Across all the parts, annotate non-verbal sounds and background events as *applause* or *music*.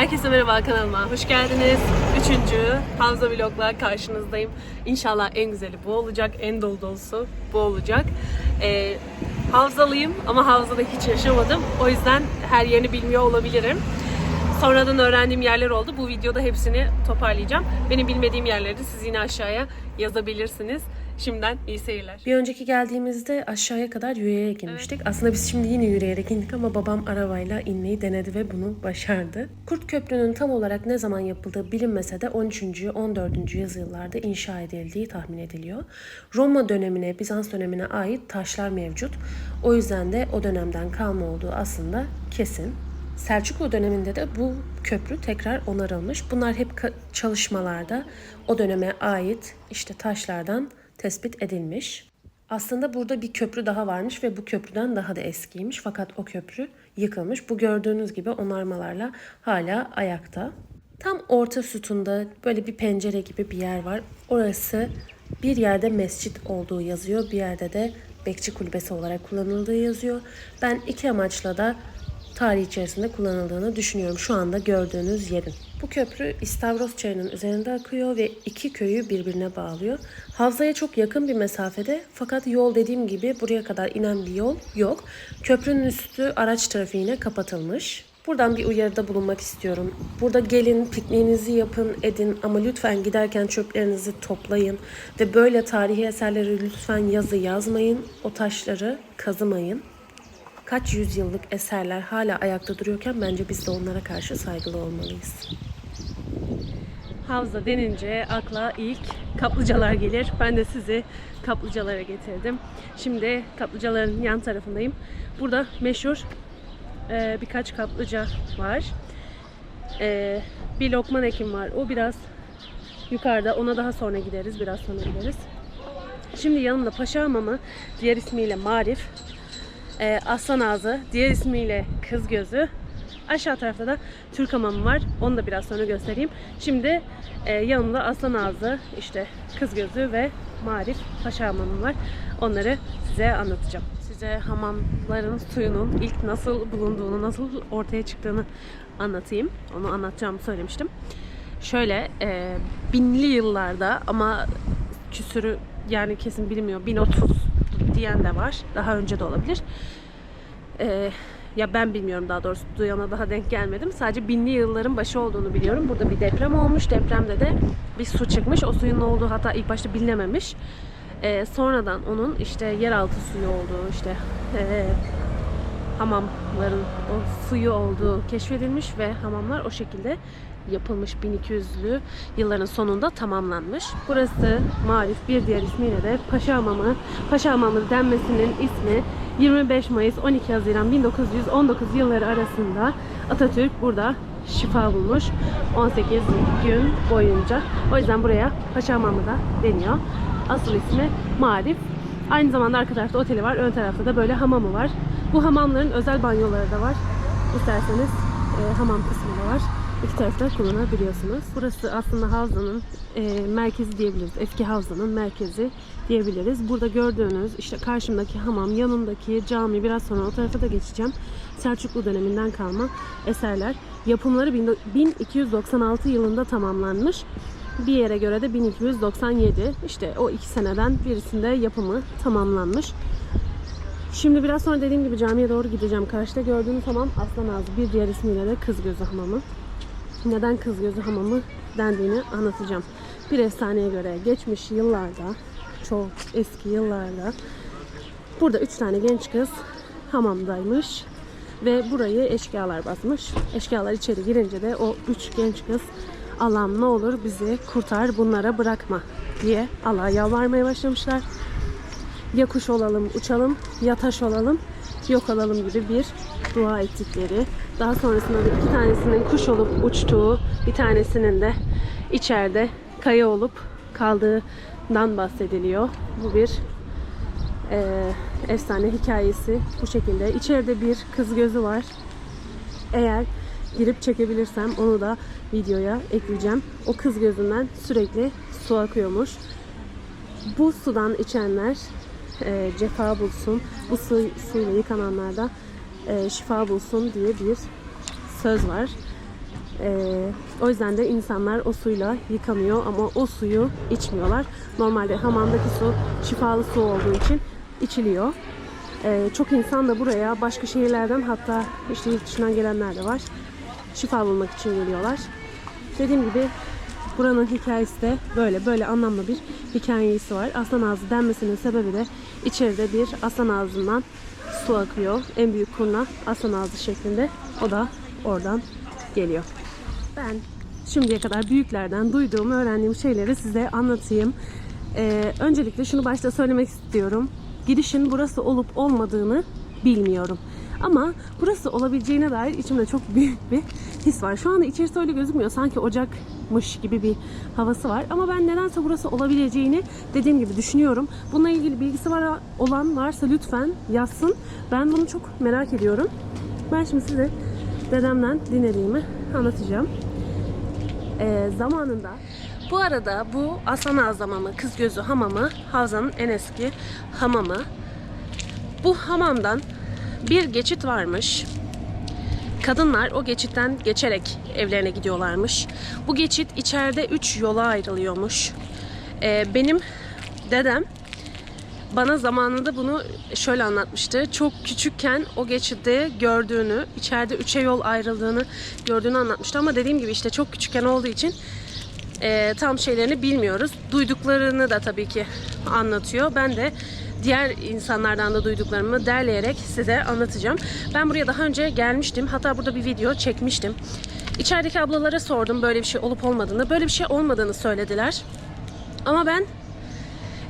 Herkese merhaba kanalıma hoş geldiniz. Üçüncü Hamza Vlog'la karşınızdayım. İnşallah en güzeli bu olacak, en dolu dolusu bu olacak. Ee, Havzalıyım ama Havza'da hiç yaşamadım. O yüzden her yerini bilmiyor olabilirim. Sonradan öğrendiğim yerler oldu. Bu videoda hepsini toparlayacağım. Benim bilmediğim yerleri siz yine aşağıya yazabilirsiniz. Şimdiden iyi seyirler. Bir önceki geldiğimizde aşağıya kadar yürüyerek inmiştik. Aslında biz şimdi yine yürüyerek indik ama babam arabayla inmeyi denedi ve bunu başardı. Kurt Köprü'nün tam olarak ne zaman yapıldığı bilinmese de 13. 14. yüzyıllarda inşa edildiği tahmin ediliyor. Roma dönemine, Bizans dönemine ait taşlar mevcut. O yüzden de o dönemden kalma olduğu aslında kesin. Selçuklu döneminde de bu köprü tekrar onarılmış. Bunlar hep çalışmalarda o döneme ait işte taşlardan tespit edilmiş. Aslında burada bir köprü daha varmış ve bu köprüden daha da eskiymiş fakat o köprü yıkılmış. Bu gördüğünüz gibi onarmalarla hala ayakta. Tam orta sütunda böyle bir pencere gibi bir yer var. Orası bir yerde mescit olduğu yazıyor, bir yerde de bekçi kulübesi olarak kullanıldığı yazıyor. Ben iki amaçla da tarih içerisinde kullanıldığını düşünüyorum şu anda gördüğünüz yerin. Bu köprü İstavros Çayı'nın üzerinde akıyor ve iki köyü birbirine bağlıyor. Havzaya çok yakın bir mesafede fakat yol dediğim gibi buraya kadar inen bir yol yok. Köprünün üstü araç trafiğine kapatılmış. Buradan bir uyarıda bulunmak istiyorum. Burada gelin, pikniğinizi yapın, edin ama lütfen giderken çöplerinizi toplayın ve böyle tarihi eserleri lütfen yazı yazmayın, o taşları kazımayın kaç yüzyıllık eserler hala ayakta duruyorken bence biz de onlara karşı saygılı olmalıyız. Havza denince akla ilk kaplıcalar gelir. Ben de sizi kaplıcalara getirdim. Şimdi kaplıcaların yan tarafındayım. Burada meşhur e, birkaç kaplıca var. E, bir Lokman Ekim var. O biraz yukarıda. Ona daha sonra gideriz. Biraz sonra gideriz. Şimdi yanımda Paşa Hamamı, diğer ismiyle Marif, e, Aslan Ağzı, diğer ismiyle Kız Gözü. Aşağı tarafta da Türk Hamamı var. Onu da biraz sonra göstereyim. Şimdi e, yanımda Aslan Ağzı, işte Kız Gözü ve Marif Paşa Hamamı var. Onları size anlatacağım. Size hamamların suyunun ilk nasıl bulunduğunu, nasıl ortaya çıktığını anlatayım. Onu anlatacağımı söylemiştim. Şöyle e, binli yıllarda ama küsürü yani kesin bilmiyor 1030 diyen de var. Daha önce de olabilir. Ee, ya ben bilmiyorum daha doğrusu duyana daha denk gelmedim. Sadece binli yılların başı olduğunu biliyorum. Burada bir deprem olmuş. Depremde de bir su çıkmış. O suyun ne olduğu hatta ilk başta bilinememiş. Ee, sonradan onun işte yeraltı suyu olduğu işte ee, hamamların o suyu olduğu keşfedilmiş ve hamamlar o şekilde yapılmış 1200'lü yılların sonunda tamamlanmış. Burası Marif bir diğer ismiyle de Paşa Hamamı. Paşa Hamamı denmesinin ismi 25 Mayıs 12 Haziran 1919 yılları arasında Atatürk burada şifa bulmuş 18 gün boyunca. O yüzden buraya Paşa Hamamı da deniyor. Asıl ismi Marif. Aynı zamanda arka tarafta oteli var. Ön tarafta da böyle hamamı var. Bu hamamların özel banyoları da var. İsterseniz e, hamam kısmı da var. İki tarafta kullanabiliyorsunuz. Burası aslında havzanın e, merkezi diyebiliriz. Eski havzanın merkezi diyebiliriz. Burada gördüğünüz işte karşımdaki hamam, yanındaki cami biraz sonra o tarafa da geçeceğim. Selçuklu döneminden kalma eserler. Yapımları 1296 yılında tamamlanmış. Bir yere göre de 1297. İşte o iki seneden birisinde yapımı tamamlanmış. Şimdi biraz sonra dediğim gibi camiye doğru gideceğim. Karşıda gördüğünüz hamam Aslan Ağzı. Bir diğer ismiyle de Kız Gözü Hamamı. Neden Kız Gözü Hamamı dendiğini anlatacağım. Bir efsaneye göre geçmiş yıllarda, çok eski yıllarda burada üç tane genç kız hamamdaymış ve burayı eşkıyalar basmış. Eşkıyalar içeri girince de o üç genç kız Allah'ım ne olur bizi kurtar bunlara bırakma diye Allah'a yalvarmaya başlamışlar ya kuş olalım uçalım ya taş olalım yok olalım gibi bir dua ettikleri. Daha sonrasında da iki tanesinin kuş olup uçtuğu, bir tanesinin de içeride kaya olup kaldığından bahsediliyor. Bu bir e, efsane hikayesi bu şekilde. İçeride bir kız gözü var. Eğer girip çekebilirsem onu da videoya ekleyeceğim. O kız gözünden sürekli su akıyormuş. Bu sudan içenler e, cefa bulsun, bu su, suyla yıkananlar da e, şifa bulsun diye bir söz var. Ee, o yüzden de insanlar o suyla yıkanıyor ama o suyu içmiyorlar. Normalde hamamdaki su şifalı su olduğu için içiliyor. Ee, çok insan da buraya başka şehirlerden hatta işte yurt dışından gelenler de var. Şifa bulmak için geliyorlar. Dediğim gibi buranın hikayesi de böyle böyle anlamlı bir hikayesi var. Aslan ağzı denmesinin sebebi de içeride bir aslan ağzından su akıyor. En büyük kurna aslan ağzı şeklinde. O da oradan geliyor. Ben şimdiye kadar büyüklerden duyduğum, öğrendiğim şeyleri size anlatayım. Ee, öncelikle şunu başta söylemek istiyorum. Girişin burası olup olmadığını bilmiyorum. Ama burası olabileceğine dair içimde çok büyük bir his var. Şu anda içerisi öyle gözükmüyor. Sanki ocakmış gibi bir havası var. Ama ben nedense burası olabileceğini dediğim gibi düşünüyorum. Bununla ilgili bilgisi var olan varsa lütfen yazsın. Ben bunu çok merak ediyorum. Ben şimdi size dedemden dinlediğimi anlatacağım. Ee, zamanında bu arada bu Aslan Ağız Hamamı, Kız Gözü Hamamı Havza'nın en eski hamamı. Bu hamamdan bir geçit varmış. Kadınlar o geçitten geçerek evlerine gidiyorlarmış. Bu geçit içeride üç yola ayrılıyormuş. Ee, benim dedem bana zamanında bunu şöyle anlatmıştı. Çok küçükken o geçidi gördüğünü, içeride üçe yol ayrıldığını gördüğünü anlatmıştı. Ama dediğim gibi işte çok küçükken olduğu için e, tam şeylerini bilmiyoruz. Duyduklarını da tabii ki anlatıyor. Ben de diğer insanlardan da duyduklarımı derleyerek size anlatacağım. Ben buraya daha önce gelmiştim. Hatta burada bir video çekmiştim. İçerideki ablalara sordum böyle bir şey olup olmadığını. Böyle bir şey olmadığını söylediler. Ama ben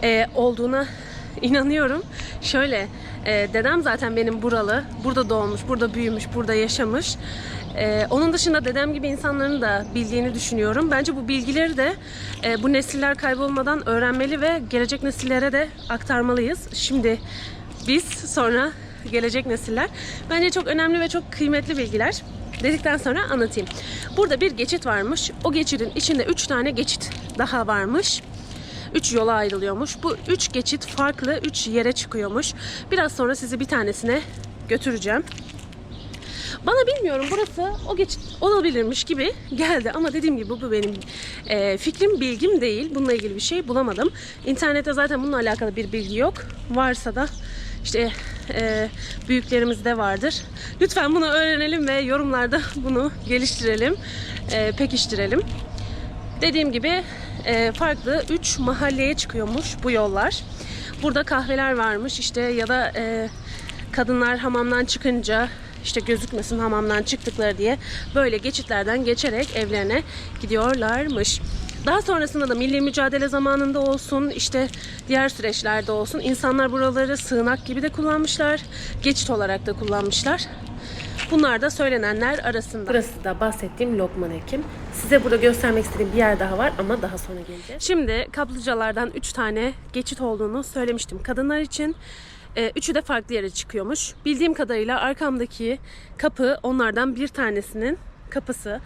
e, olduğuna *laughs* inanıyorum. Şöyle, e, dedem zaten benim buralı. Burada doğmuş, burada büyümüş, burada yaşamış. E, onun dışında dedem gibi insanların da bildiğini düşünüyorum. Bence bu bilgileri de e, bu nesiller kaybolmadan öğrenmeli ve gelecek nesillere de aktarmalıyız. Şimdi biz sonra gelecek nesiller. Bence çok önemli ve çok kıymetli bilgiler. Dedikten sonra anlatayım. Burada bir geçit varmış. O geçidin içinde 3 tane geçit daha varmış. 3 yola ayrılıyormuş. Bu 3 geçit farklı 3 yere çıkıyormuş. Biraz sonra sizi bir tanesine götüreceğim. Bana bilmiyorum burası o geçit olabilirmiş gibi geldi ama dediğim gibi bu benim e, fikrim, bilgim değil. Bununla ilgili bir şey bulamadım. İnternette zaten bununla alakalı bir bilgi yok. Varsa da işte e, büyüklerimizde vardır. Lütfen bunu öğrenelim ve yorumlarda bunu geliştirelim, e, pekiştirelim. Dediğim gibi farklı 3 mahalleye çıkıyormuş bu yollar. Burada kahveler varmış işte ya da e, kadınlar hamamdan çıkınca işte gözükmesin hamamdan çıktıkları diye böyle geçitlerden geçerek evlerine gidiyorlarmış. Daha sonrasında da milli mücadele zamanında olsun, işte diğer süreçlerde olsun insanlar buraları sığınak gibi de kullanmışlar, geçit olarak da kullanmışlar. Bunlar da söylenenler arasında. Burası da bahsettiğim Lokman Ekim. Size burada göstermek istediğim bir yer daha var ama daha sonra geleceğiz. Şimdi kaplıcalardan 3 tane geçit olduğunu söylemiştim kadınlar için. Ee, üçü de farklı yere çıkıyormuş. Bildiğim kadarıyla arkamdaki kapı onlardan bir tanesinin kapısı.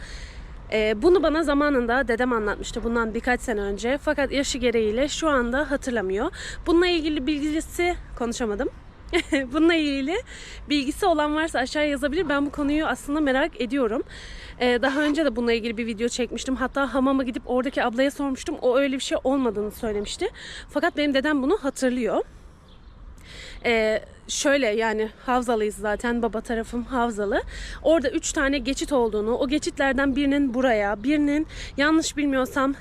Ee, bunu bana zamanında dedem anlatmıştı bundan birkaç sene önce. Fakat yaşı gereğiyle şu anda hatırlamıyor. Bununla ilgili bilgisi konuşamadım. *laughs* Bununla ilgili bilgisi olan varsa aşağıya yazabilir. Ben bu konuyu aslında merak ediyorum. Ee, daha önce de bununla ilgili bir video çekmiştim. Hatta hamama gidip oradaki ablaya sormuştum. O öyle bir şey olmadığını söylemişti. Fakat benim dedem bunu hatırlıyor. Ee, şöyle yani Havzalıyız zaten baba tarafım Havzalı. Orada üç tane geçit olduğunu, o geçitlerden birinin buraya, birinin yanlış bilmiyorsam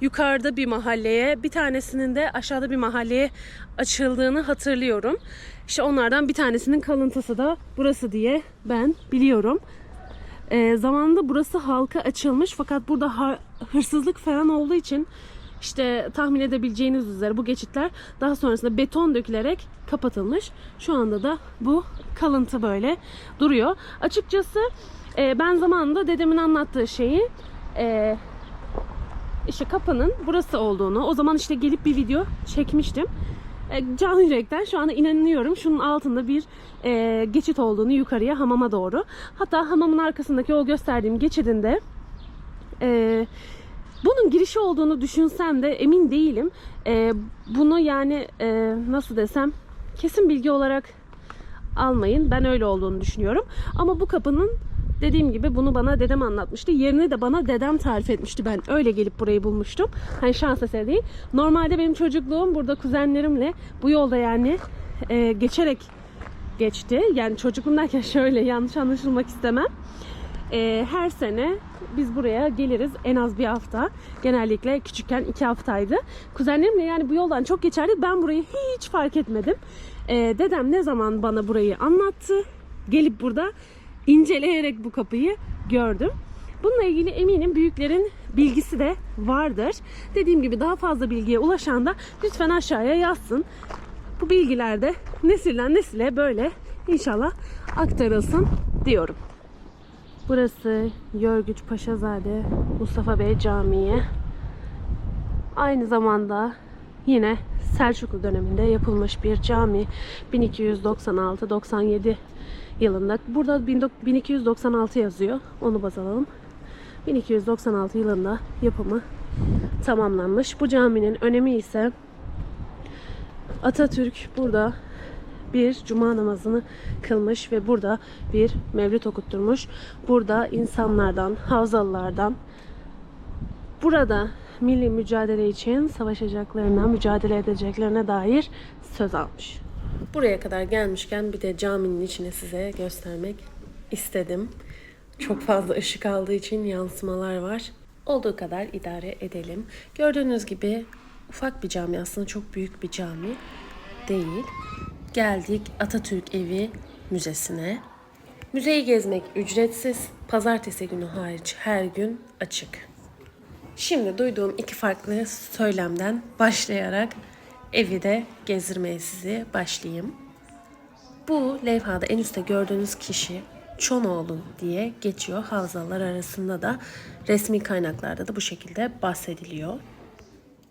yukarıda bir mahalleye, bir tanesinin de aşağıda bir mahalleye açıldığını hatırlıyorum. İşte onlardan bir tanesinin kalıntısı da burası diye ben biliyorum. Ee, zamanında burası halka açılmış fakat burada hırsızlık falan olduğu için işte tahmin edebileceğiniz üzere bu geçitler daha sonrasında beton dökülerek kapatılmış. Şu anda da bu kalıntı böyle duruyor. Açıkçası e, ben zamanında dedemin anlattığı şeyi e, işte kapının burası olduğunu o zaman işte gelip bir video çekmiştim. E, canı yürekten şu anda inanıyorum şunun altında bir e, geçit olduğunu yukarıya hamama doğru. Hatta hamamın arkasındaki o gösterdiğim geçidinde e, bunun girişi olduğunu düşünsem de emin değilim. E, bunu yani e, nasıl desem kesin bilgi olarak almayın. Ben öyle olduğunu düşünüyorum. Ama bu kapının Dediğim gibi bunu bana dedem anlatmıştı. Yerini de bana dedem tarif etmişti. Ben öyle gelip burayı bulmuştum. Hani şans eseri değil. Normalde benim çocukluğum burada kuzenlerimle bu yolda yani e, geçerek geçti. Yani çocukluğum derken *laughs* şöyle yanlış anlaşılmak istemem. E, her sene biz buraya geliriz en az bir hafta. Genellikle küçükken iki haftaydı. Kuzenlerimle yani bu yoldan çok geçerdik. Ben burayı hiç fark etmedim. E, dedem ne zaman bana burayı anlattı. Gelip burada inceleyerek bu kapıyı gördüm. Bununla ilgili eminim büyüklerin bilgisi de vardır. Dediğim gibi daha fazla bilgiye ulaşan da lütfen aşağıya yazsın. Bu bilgiler de nesilden nesile böyle inşallah aktarılsın diyorum. Burası Yörgüç Paşazade Mustafa Bey Camii. Aynı zamanda yine Selçuklu döneminde yapılmış bir cami. 1296-97 yılında. Burada 1296 yazıyor. Onu baz alalım. 1296 yılında yapımı tamamlanmış. Bu caminin önemi ise Atatürk burada bir cuma namazını kılmış ve burada bir mevlüt okutturmuş. Burada insanlardan, Havzalılardan burada milli mücadele için savaşacaklarına, mücadele edeceklerine dair söz almış. Buraya kadar gelmişken bir de caminin içine size göstermek istedim. Çok fazla ışık aldığı için yansımalar var. Olduğu kadar idare edelim. Gördüğünüz gibi ufak bir cami aslında çok büyük bir cami değil. Geldik Atatürk Evi Müzesi'ne. Müzeyi gezmek ücretsiz. Pazartesi günü hariç her gün açık. Şimdi duyduğum iki farklı söylemden başlayarak evi de gezdirmeye sizi başlayayım. Bu levhada en üstte gördüğünüz kişi Çonoğlu diye geçiyor. Havzalar arasında da resmi kaynaklarda da bu şekilde bahsediliyor.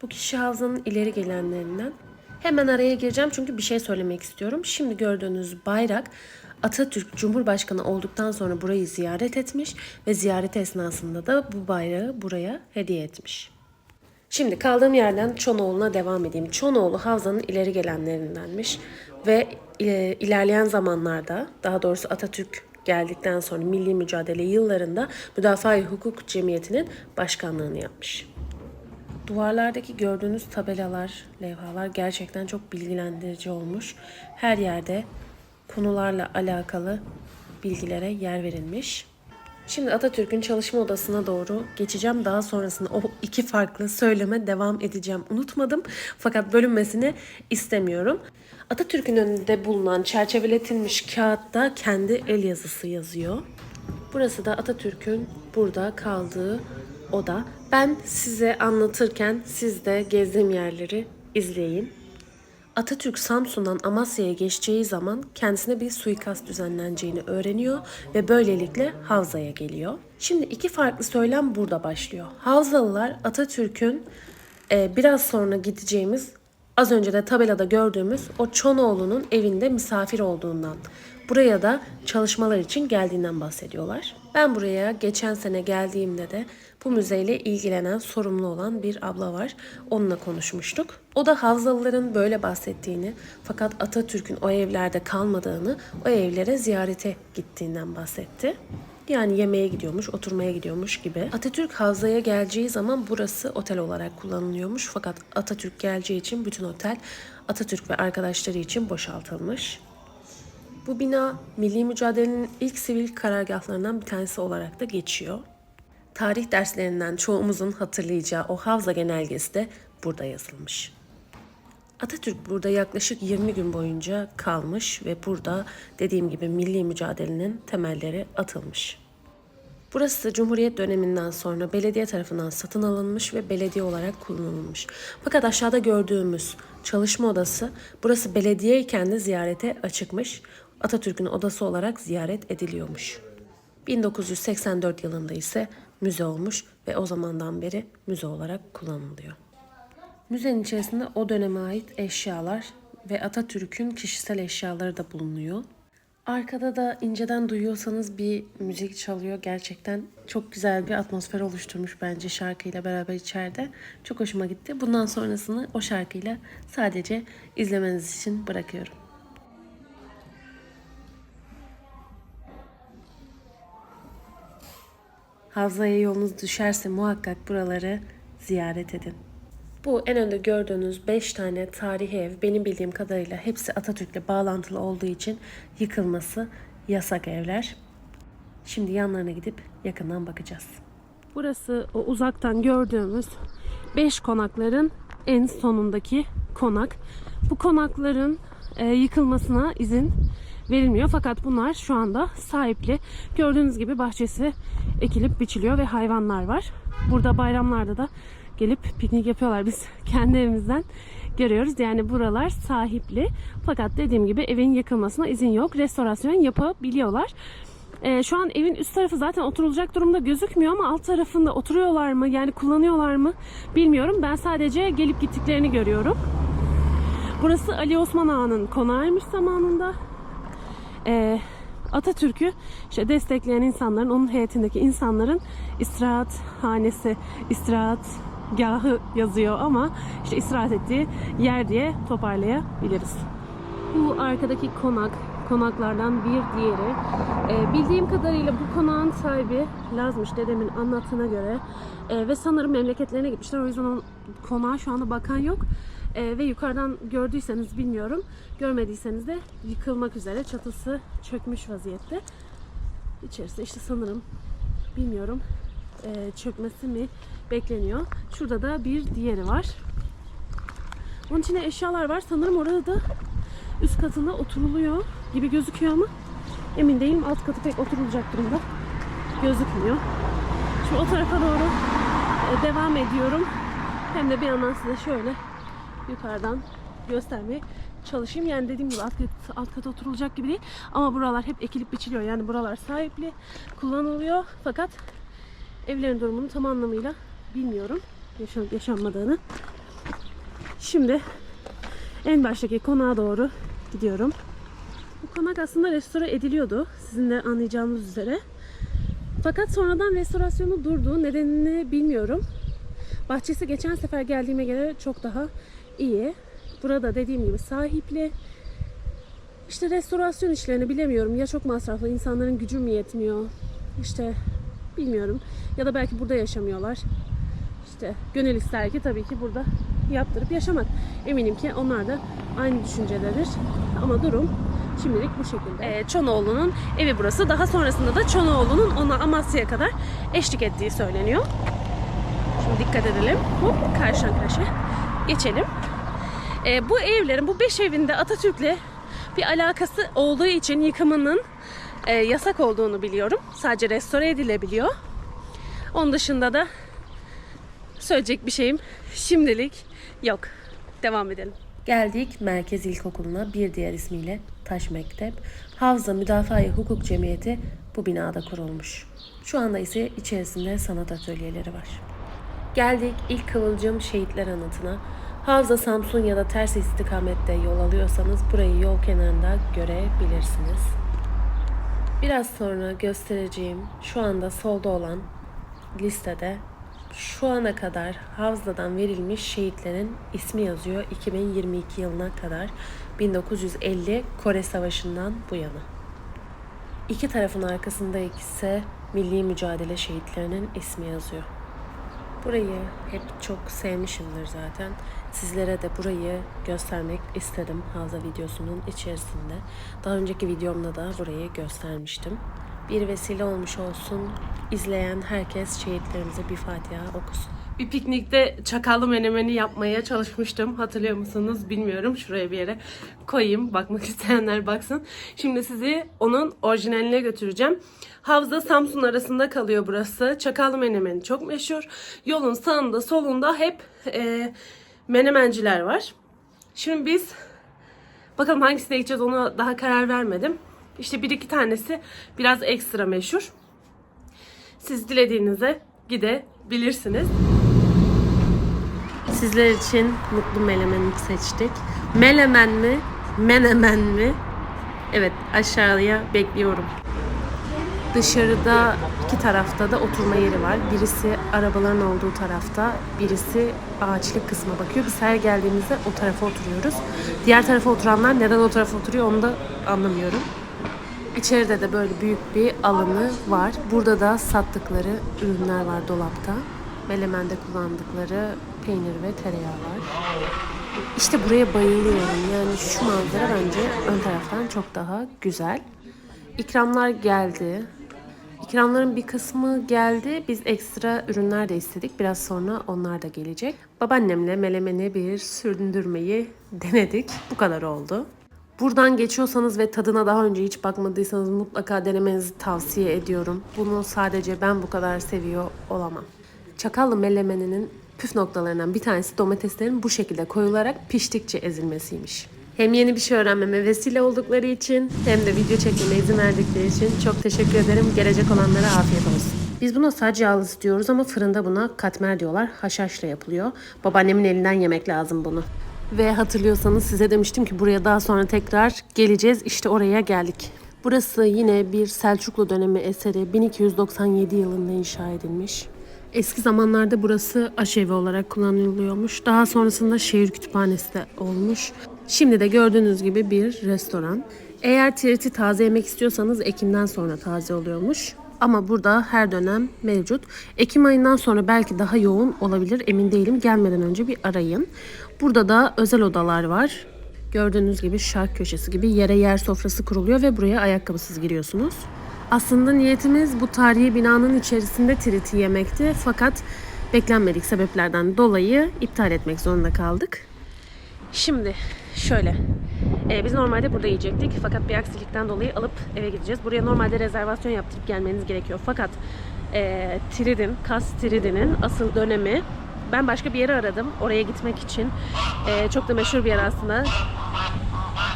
Bu kişi havzanın ileri gelenlerinden. Hemen araya gireceğim çünkü bir şey söylemek istiyorum. Şimdi gördüğünüz bayrak Atatürk Cumhurbaşkanı olduktan sonra burayı ziyaret etmiş ve ziyaret esnasında da bu bayrağı buraya hediye etmiş. Şimdi kaldığım yerden Çonoğlu'na devam edeyim. Çonoğlu Havza'nın ileri gelenlerindenmiş ve e, ilerleyen zamanlarda daha doğrusu Atatürk geldikten sonra milli mücadele yıllarında Müdafaa-i Hukuk Cemiyeti'nin başkanlığını yapmış. Duvarlardaki gördüğünüz tabelalar, levhalar gerçekten çok bilgilendirici olmuş. Her yerde konularla alakalı bilgilere yer verilmiş. Şimdi Atatürk'ün çalışma odasına doğru geçeceğim. Daha sonrasında o iki farklı söyleme devam edeceğim. Unutmadım fakat bölünmesini istemiyorum. Atatürk'ün önünde bulunan çerçeveletilmiş kağıtta kendi el yazısı yazıyor. Burası da Atatürk'ün burada kaldığı oda. Ben size anlatırken siz de gezdiğim yerleri izleyin. Atatürk Samsun'dan Amasya'ya geçeceği zaman kendisine bir suikast düzenleneceğini öğreniyor ve böylelikle Havza'ya geliyor. Şimdi iki farklı söylem burada başlıyor. Havzalılar Atatürk'ün e, biraz sonra gideceğimiz az önce de tabelada gördüğümüz o Çonoğlu'nun evinde misafir olduğundan, buraya da çalışmalar için geldiğinden bahsediyorlar. Ben buraya geçen sene geldiğimde de bu müzeyle ilgilenen, sorumlu olan bir abla var. Onunla konuşmuştuk. O da Havzalıların böyle bahsettiğini fakat Atatürk'ün o evlerde kalmadığını, o evlere ziyarete gittiğinden bahsetti. Yani yemeğe gidiyormuş, oturmaya gidiyormuş gibi. Atatürk Havza'ya geleceği zaman burası otel olarak kullanılıyormuş. Fakat Atatürk geleceği için bütün otel Atatürk ve arkadaşları için boşaltılmış. Bu bina milli mücadelenin ilk sivil karargahlarından bir tanesi olarak da geçiyor. Tarih derslerinden çoğumuzun hatırlayacağı o Havza genelgesi de burada yazılmış. Atatürk burada yaklaşık 20 gün boyunca kalmış ve burada dediğim gibi milli mücadelenin temelleri atılmış. Burası Cumhuriyet döneminden sonra belediye tarafından satın alınmış ve belediye olarak kullanılmış. Fakat aşağıda gördüğümüz çalışma odası burası belediyeyken de ziyarete açıkmış. Atatürk'ün odası olarak ziyaret ediliyormuş. 1984 yılında ise müze olmuş ve o zamandan beri müze olarak kullanılıyor. Müzenin içerisinde o döneme ait eşyalar ve Atatürk'ün kişisel eşyaları da bulunuyor. Arkada da inceden duyuyorsanız bir müzik çalıyor. Gerçekten çok güzel bir atmosfer oluşturmuş bence şarkıyla beraber içeride. Çok hoşuma gitti. Bundan sonrasını o şarkıyla sadece izlemeniz için bırakıyorum. Havzaya yolunuz düşerse muhakkak buraları ziyaret edin. Bu en önde gördüğünüz 5 tane tarihi ev benim bildiğim kadarıyla hepsi Atatürk'le bağlantılı olduğu için yıkılması yasak evler. Şimdi yanlarına gidip yakından bakacağız. Burası o uzaktan gördüğümüz 5 konakların en sonundaki konak. Bu konakların e, yıkılmasına izin verilmiyor fakat bunlar şu anda sahipli. Gördüğünüz gibi bahçesi ekilip biçiliyor ve hayvanlar var. Burada bayramlarda da gelip piknik yapıyorlar. Biz *laughs* kendi evimizden görüyoruz. Yani buralar sahipli. Fakat dediğim gibi evin yıkılmasına izin yok. Restorasyon yapabiliyorlar. Ee, şu an evin üst tarafı zaten oturulacak durumda gözükmüyor ama alt tarafında oturuyorlar mı yani kullanıyorlar mı bilmiyorum. Ben sadece gelip gittiklerini görüyorum. Burası Ali Osman Ağa'nın konağıymış zamanında. Ee, Atatürk'ü işte destekleyen insanların, onun heyetindeki insanların istirahat hanesi, istirahat gahı yazıyor ama işte istirahat ettiği yer diye toparlayabiliriz. Bu arkadaki konak, konaklardan bir diğeri. Ee, bildiğim kadarıyla bu konağın sahibi Lazmış dedemin anlattığına göre Ee, ve sanırım memleketlerine gitmişler. O yüzden o konağa şu anda bakan yok. Ee, ve yukarıdan gördüyseniz bilmiyorum. Görmediyseniz de yıkılmak üzere. Çatısı çökmüş vaziyette. İçerisi işte sanırım bilmiyorum ee, çökmesi mi bekleniyor. Şurada da bir diğeri var. Onun içinde eşyalar var. Sanırım orada da üst katında oturuluyor gibi gözüküyor ama emin değilim. Alt katı pek oturulacak durumda gözükmüyor. Şimdi o tarafa doğru e, devam ediyorum. Hem de bir yandan size şöyle yukarıdan göstermeye çalışayım. Yani dediğim gibi alt kat, alt kat oturulacak gibi değil. Ama buralar hep ekilip biçiliyor. Yani buralar sahipli, kullanılıyor. Fakat evlerin durumunu tam anlamıyla bilmiyorum. Yaşanıp yaşanmadığını. Şimdi en baştaki konağa doğru gidiyorum. Bu konak aslında restore ediliyordu. Sizin de anlayacağınız üzere. Fakat sonradan restorasyonu durdu. Nedenini bilmiyorum. Bahçesi geçen sefer geldiğime göre çok daha iyi. Burada dediğim gibi sahipli. İşte restorasyon işlerini bilemiyorum. Ya çok masraflı, insanların gücü mü yetmiyor? İşte bilmiyorum. Ya da belki burada yaşamıyorlar. İşte gönül ister ki tabii ki burada yaptırıp yaşamak. Eminim ki onlar da aynı düşüncededir. Ama durum şimdilik bu şekilde. Ee, Çonoğlu'nun evi burası. Daha sonrasında da Çonoğlu'nun ona Amasya'ya kadar eşlik ettiği söyleniyor. Şimdi dikkat edelim. Hop karşıdan karşıya geçelim. Ee, bu evlerin, bu beş evinde Atatürk'le bir alakası olduğu için yıkımının e, yasak olduğunu biliyorum. Sadece restore edilebiliyor. Onun dışında da söyleyecek bir şeyim şimdilik yok. Devam edelim. Geldik Merkez İlkokulu'na bir diğer ismiyle Taş Mektep. Havza Müdafaa-i Hukuk Cemiyeti bu binada kurulmuş. Şu anda ise içerisinde sanat atölyeleri var. Geldik ilk Kıvılcım Şehitler Anıtı'na. Havza, Samsun ya da ters istikamette yol alıyorsanız burayı yol kenarında görebilirsiniz. Biraz sonra göstereceğim şu anda solda olan listede şu ana kadar Havza'dan verilmiş şehitlerin ismi yazıyor 2022 yılına kadar 1950 Kore Savaşı'ndan bu yana. İki tarafın arkasında ise milli mücadele şehitlerinin ismi yazıyor. Burayı hep çok sevmişimdir zaten. Sizlere de burayı göstermek istedim Havza videosunun içerisinde. Daha önceki videomda da burayı göstermiştim. Bir vesile olmuş olsun. İzleyen herkes şehitlerimize bir Fatiha okusun. Bir piknikte çakallı menemeni yapmaya çalışmıştım. Hatırlıyor musunuz bilmiyorum. Şuraya bir yere koyayım. Bakmak *laughs* isteyenler baksın. Şimdi sizi onun orijinaline götüreceğim. Havza Samsun arasında kalıyor burası. Çakallı menemeni çok meşhur. Yolun sağında solunda hep e, menemenciler var. Şimdi biz bakalım hangisine gideceğiz onu daha karar vermedim. İşte bir iki tanesi biraz ekstra meşhur. Siz dilediğinize gidebilirsiniz. Sizler için mutlu melemeni seçtik. Melemen mi? Menemen mi? Evet aşağıya bekliyorum. Dışarıda iki tarafta da oturma yeri var. Birisi arabaların olduğu tarafta, birisi ağaçlık kısma bakıyor. Biz her geldiğimizde o tarafa oturuyoruz. Diğer tarafa oturanlar neden o tarafa oturuyor onu da anlamıyorum. İçeride de böyle büyük bir alanı var. Burada da sattıkları ürünler var dolapta. Melemende kullandıkları peynir ve tereyağı var. İşte buraya bayılıyorum. Yani şu manzara bence ön taraftan çok daha güzel. İkramlar geldi. İkramların bir kısmı geldi. Biz ekstra ürünler de istedik. Biraz sonra onlar da gelecek. Babaannemle melemeni bir sürdürmeyi denedik. Bu kadar oldu. Buradan geçiyorsanız ve tadına daha önce hiç bakmadıysanız mutlaka denemenizi tavsiye ediyorum. Bunu sadece ben bu kadar seviyor olamam. Çakallı melemeninin püf noktalarından bir tanesi domateslerin bu şekilde koyularak piştikçe ezilmesiymiş. Hem yeni bir şey öğrenmeme vesile oldukları için hem de video çekmeme izin verdikleri için çok teşekkür ederim. Gelecek olanlara afiyet olsun. Biz buna sadece yağlısı diyoruz ama fırında buna katmer diyorlar. Haşhaşla yapılıyor. Babaannemin elinden yemek lazım bunu. Ve hatırlıyorsanız size demiştim ki buraya daha sonra tekrar geleceğiz. İşte oraya geldik. Burası yine bir Selçuklu dönemi eseri 1297 yılında inşa edilmiş. Eski zamanlarda burası aşevi olarak kullanılıyormuş. Daha sonrasında şehir kütüphanesi de olmuş. Şimdi de gördüğünüz gibi bir restoran. Eğer tiriti taze yemek istiyorsanız Ekim'den sonra taze oluyormuş. Ama burada her dönem mevcut. Ekim ayından sonra belki daha yoğun olabilir emin değilim. Gelmeden önce bir arayın. Burada da özel odalar var. Gördüğünüz gibi şark köşesi gibi yere yer sofrası kuruluyor ve buraya ayakkabısız giriyorsunuz. Aslında niyetimiz bu tarihi binanın içerisinde tiriti yemekti fakat beklenmedik sebeplerden dolayı iptal etmek zorunda kaldık. Şimdi şöyle. Ee, biz normalde burada yiyecektik fakat bir aksilikten dolayı alıp eve gideceğiz. Buraya normalde rezervasyon yaptırıp gelmeniz gerekiyor. Fakat e, Tiridin, Kas Tiridin'in asıl dönemi ben başka bir yere aradım oraya gitmek için. E, çok da meşhur bir yer aslında.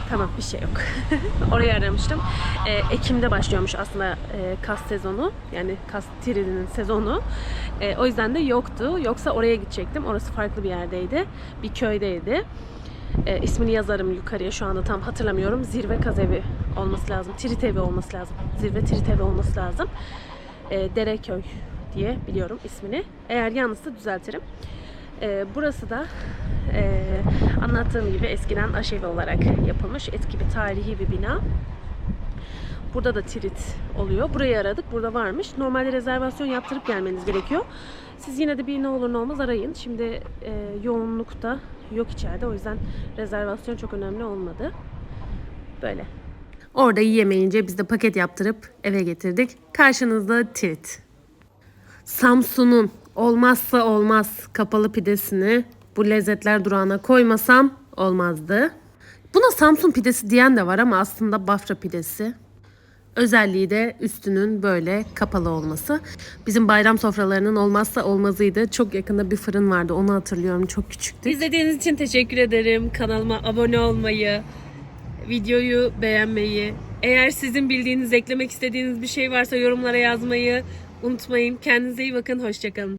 Tamam bir şey yok. *laughs* Orayı aramıştım. Ee, Ekim'de başlıyormuş aslında e, kas sezonu. Yani kas tiridinin sezonu. Ee, o yüzden de yoktu. Yoksa oraya gidecektim. Orası farklı bir yerdeydi. Bir köydeydi. Ee, ismini yazarım yukarıya şu anda tam hatırlamıyorum. Zirve Kaz Evi olması lazım. Tirit Evi olması lazım. Zirve Tirit Evi olması lazım. Ee, Dereköy diye biliyorum ismini. Eğer yanlışsa düzeltirim. Ee, burası da e, anlattığım gibi eskiden aşevi olarak yapılmış eski bir tarihi bir bina. Burada da tirit oluyor. Burayı aradık. Burada varmış. Normalde rezervasyon yaptırıp gelmeniz gerekiyor. Siz yine de bir ne olur ne olmaz arayın. Şimdi e, yoğunlukta yok içeride. O yüzden rezervasyon çok önemli olmadı. Böyle. Orada yiyemeyince biz de paket yaptırıp eve getirdik. Karşınızda tirit. Samsun'un olmazsa olmaz kapalı pidesini bu lezzetler durağına koymasam olmazdı. Buna Samsun pidesi diyen de var ama aslında Bafra pidesi. Özelliği de üstünün böyle kapalı olması. Bizim bayram sofralarının olmazsa olmazıydı. Çok yakında bir fırın vardı onu hatırlıyorum çok küçüktü. İzlediğiniz için teşekkür ederim. Kanalıma abone olmayı, videoyu beğenmeyi, eğer sizin bildiğiniz, eklemek istediğiniz bir şey varsa yorumlara yazmayı unutmayın. Kendinize iyi bakın, hoşçakalın.